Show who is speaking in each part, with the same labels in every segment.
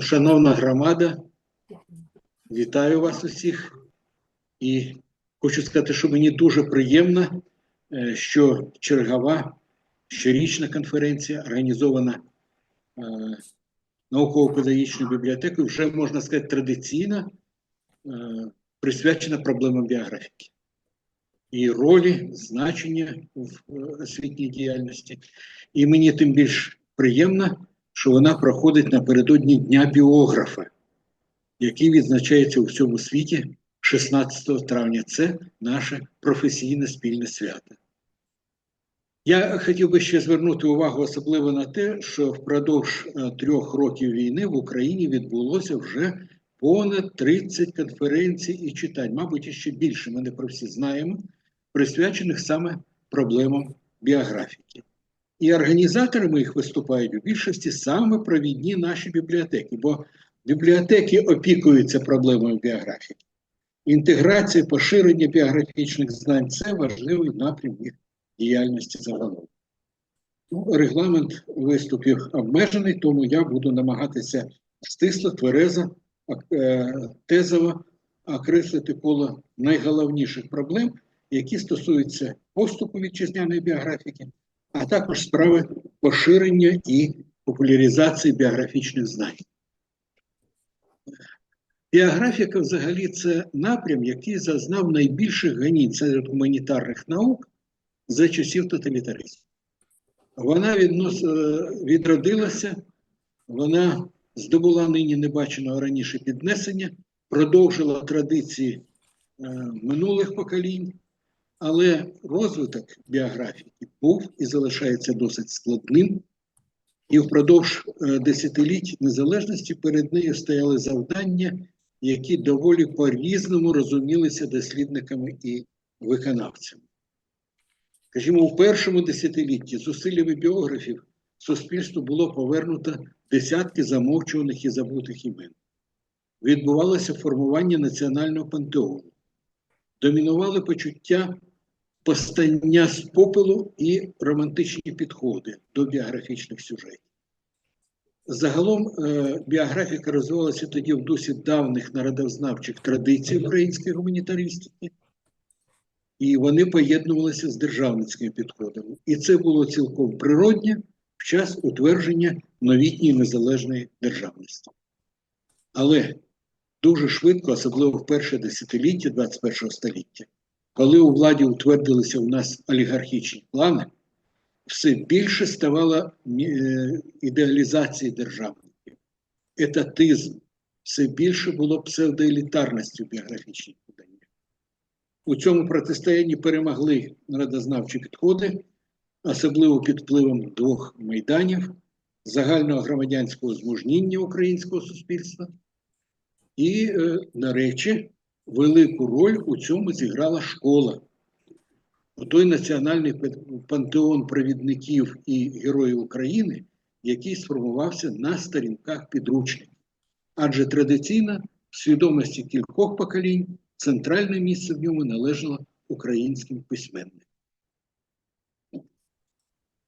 Speaker 1: Шановна громада, вітаю вас усіх. І хочу сказати, що мені дуже приємно, е, що чергова щорічна конференція, організована е, науково-педагогічною бібліотекою, вже можна сказати традиційно е, присвячена проблемам біографіки і ролі, значення в освітній діяльності. І мені тим більш приємно, що вона проходить напередодні Дня біографа, який відзначається у всьому світі 16 травня. Це наше професійне спільне свято. Я хотів би ще звернути увагу особливо на те, що впродовж е, трьох років війни в Україні відбулося вже понад 30 конференцій і читань, мабуть, іще більше, ми не про всі знаємо, присвячених саме проблемам біографіки. І організаторами їх виступають у більшості саме провідні наші бібліотеки, бо бібліотеки опікуються проблемами біографіки. Інтеграція, поширення біографічних знань це важливий напрям їх діяльності загалом. Ну, регламент виступів обмежений, тому я буду намагатися стисло, тверезо, е, тезово окреслити коло найголовніших проблем, які стосуються поступу вітчизняної біографіки, а також справи поширення і популяризації біографічних знань. Біографіка взагалі це напрям, який зазнав найбільших ганінь серед гуманітарних наук за часів тоталітаризму. Вона віднос, е, відродилася, вона здобула нині небаченого раніше піднесення, продовжила традиції е, минулих поколінь, але розвиток біографіки був і залишається досить складним. І впродовж е, десятиліть незалежності перед нею стояли завдання, які доволі по-різному розумілися дослідниками і виконавцями. Скажімо, у першому десятилітті зусиллями біографів суспільству було повернуто десятки замовчуваних і забутих імен. Відбувалося формування національного пантеону. Домінували почуття постання з попелу і романтичні підходи до біографічних сюжетів. Загалом е, біографіка розвивалася тоді в дусі давних народознавчих традицій української гуманітаристики, і вони поєднувалися з державницькими підходами. І це було цілком природне в час утвердження новітньої незалежної державності. Але дуже швидко, особливо в перше десятиліття 21 століття, коли у владі утвердилися у нас олігархічні плани, все більше ставало е, ідеалізації державників, етатизм, все більше було псевдоелітарності в біографічних поданнях. У цьому протистоянні перемогли народознавчі підходи, особливо під впливом двох майданів загального громадянського змужніння українського суспільства. І, е, до речі, велику роль у цьому зіграла школа. Той національний пантеон провідників і героїв України, який сформувався на сторінках підручників. Адже традиційно в свідомості кількох поколінь центральне місце в ньому належало українським письменникам.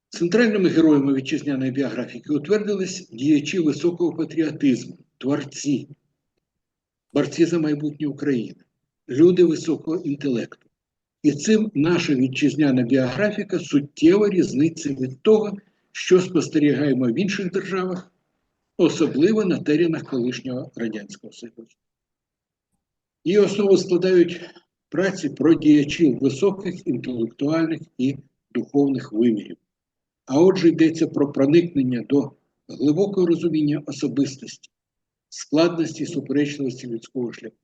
Speaker 1: Центральними героями вітчизняної біографіки утвердились діячі високого патріотизму, творці, борці за майбутнє України, люди високого інтелекту. І цим наша вітчизняна біографіка суттєво різниця від того, що спостерігаємо в інших державах, особливо на теренах колишнього Радянського Союзу. І основу складають праці про діячів високих інтелектуальних і духовних вимірів. А отже, йдеться про проникнення до глибокого розуміння особистості, складності суперечливості людського шляху.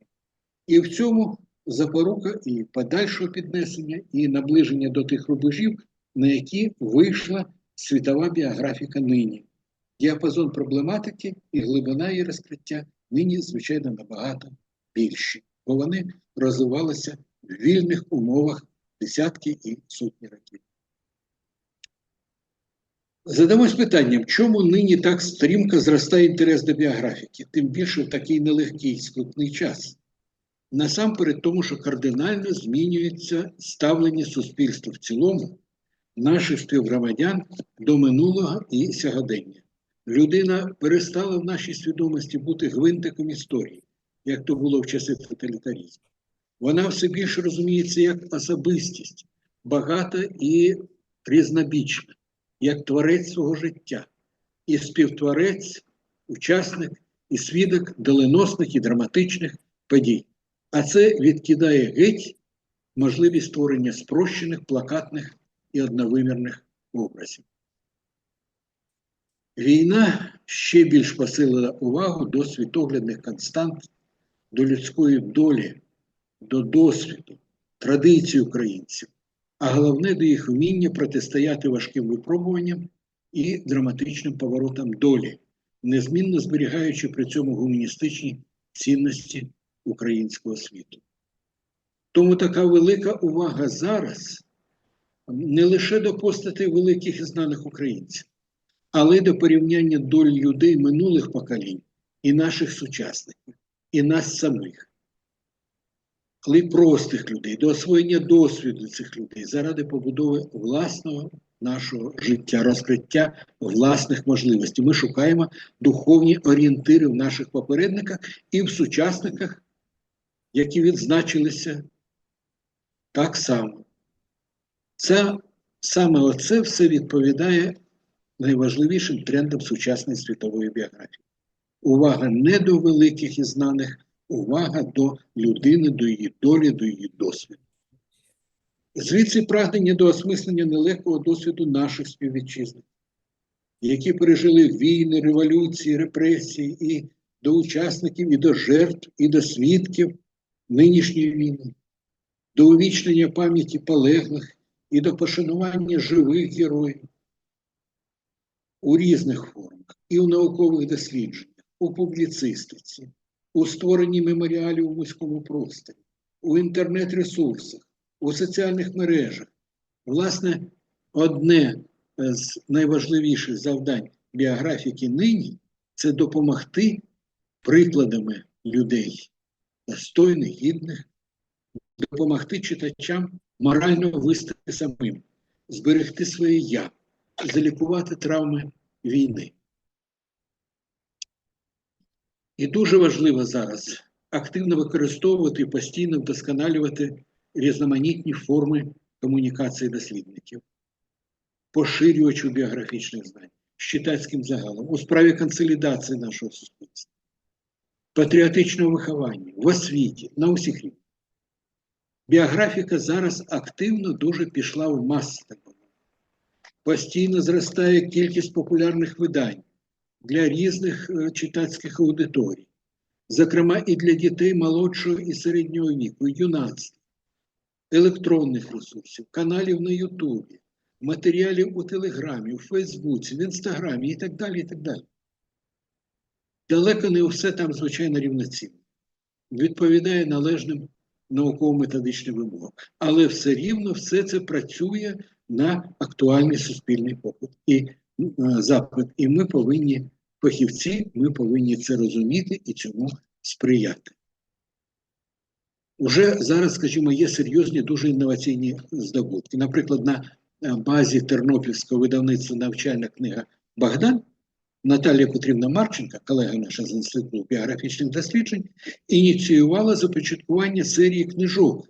Speaker 1: І в цьому запорука і подальшого піднесення, і наближення до тих рубежів, на які вийшла світова біографіка нині. Діапазон проблематики і глибина її розкриття нині, звичайно, набагато більші, бо вони розвивалися в вільних умовах десятки і сотні років. Задамось питанням, чому нині так стрімко зростає інтерес до біографіки, тим більше в такий нелегкий скрутний час. Насамперед, тому що кардинально змінюється ставлення суспільства в цілому, наших співгромадян до минулого і сьогодення. Людина перестала в нашій свідомості бути гвинтиком історії, як то було в часи тоталітарізму. Вона все більше розуміється як особистість, багата і різнобічна, як творець свого життя, і співтворець, учасник і свідок доленосних і драматичних подій. А це відкидає геть можливість створення спрощених, плакатних і одновимірних образів. Війна ще більш посилила увагу до світоглядних констант, до людської долі, до досвіду, традицій українців, а головне до їх вміння протистояти важким випробуванням і драматичним поворотам долі, незмінно зберігаючи при цьому гуманістичні цінності українського світу. Тому така велика увага зараз не лише до постатей великих і знаних українців, але й до порівняння доль людей минулих поколінь і наших сучасників, і нас самих, але й простих людей, до освоєння досвіду цих людей заради побудови власного нашого життя, розкриття власних можливостей. Ми шукаємо духовні орієнтири в наших попередниках і в сучасниках, які відзначилися так само. Це саме оце все відповідає найважливішим трендам сучасної світової біографії. Увага не до великих і знаних, увага до людини, до її долі, до її досвіду. Звідси прагнення до осмислення нелегкого досвіду наших співвітчизників, які пережили війни, революції, репресії, і до учасників, і до жертв, і до свідків нинішньої війни, до увічнення пам'яті полеглих і до пошанування живих героїв у різних формах, і у наукових дослідженнях, у публіцистиці, у створенні меморіалів у вузькому просторі, у інтернет-ресурсах, у соціальних мережах. Власне, одне з найважливіших завдань біографіки нині це допомогти прикладами людей, достойних, гідних, допомогти читачам морально вистати самим, зберегти своє я, залікувати травми війни. І дуже важливо зараз активно використовувати і постійно вдосконалювати різноманітні форми комунікації дослідників, поширювачу біографічних знань, з читацьким загалом, у справі консолідації нашого суспільства, патріотичного виховання, в освіті, на усіх рівнях. Біографіка зараз активно дуже пішла в маси. Постійно зростає кількість популярних видань для різних е, читацьких аудиторій, зокрема і для дітей молодшого і середнього віку, юнацтва, електронних ресурсів, каналів на Ютубі, матеріалів у Телеграмі, у Фейсбуці, в Інстаграмі і так далі. і так далі. Далеко не все там, звичайно, рівноцінно. Відповідає належним науково-методичним вимогам. Але все рівно все це працює на актуальний суспільний попит і запит. І ми повинні, фахівці, ми повинні це розуміти і цьому сприяти. Уже зараз, скажімо, є серйозні дуже інноваційні здобутки. Наприклад, на е, базі Тернопільського видавництва навчальна книга Богдан Наталія Петрівна Марченка, колега наша з Інституту біографічних досліджень, ініціювала започаткування серії книжок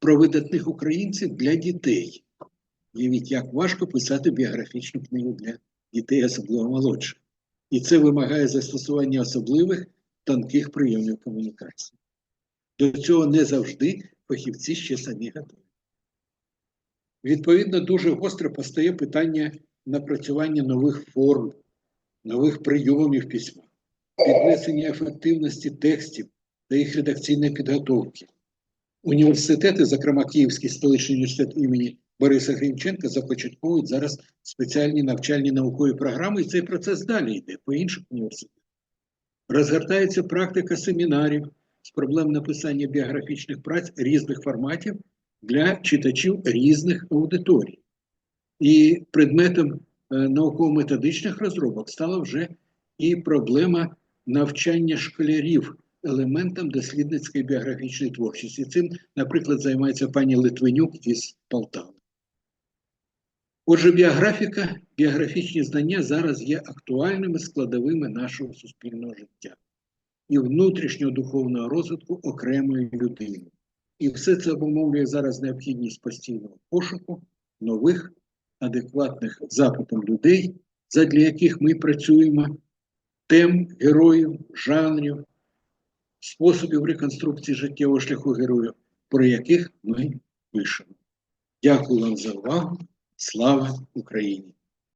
Speaker 1: про видатних українців для дітей. Уявіть, як важко писати біографічну книгу для дітей, особливо молодших. І це вимагає застосування особливих тонких прийомів комунікації. До цього не завжди фахівці ще самі готові. Відповідно, дуже гостро постає питання напрацювання нових форм, нових прийомів письма, піднесення ефективності текстів та їх редакційної підготовки. Університети, зокрема Київський столичний університет імені Бориса Грінченка, започатковують зараз спеціальні навчальні наукові програми, і цей процес далі йде по інших університетах. Розгортається практика семінарів з проблем написання біографічних праць різних форматів для читачів різних аудиторій. І предметом е, науково-методичних розробок стала вже і проблема навчання школярів елементам дослідницької біографічної творчості. Цим, наприклад, займається пані Литвинюк із Полтави. Отже, біографіка, біографічні знання зараз є актуальними складовими нашого суспільного життя і внутрішнього духовного розвитку окремої людини. І все це обумовлює зараз необхідність постійного пошуку нових, адекватних запитам людей, задля яких ми працюємо, тем героїв, жанрів, способів реконструкції життєвого шляху героїв, про яких ми пишемо. Дякую вам за увагу. Слава Україні!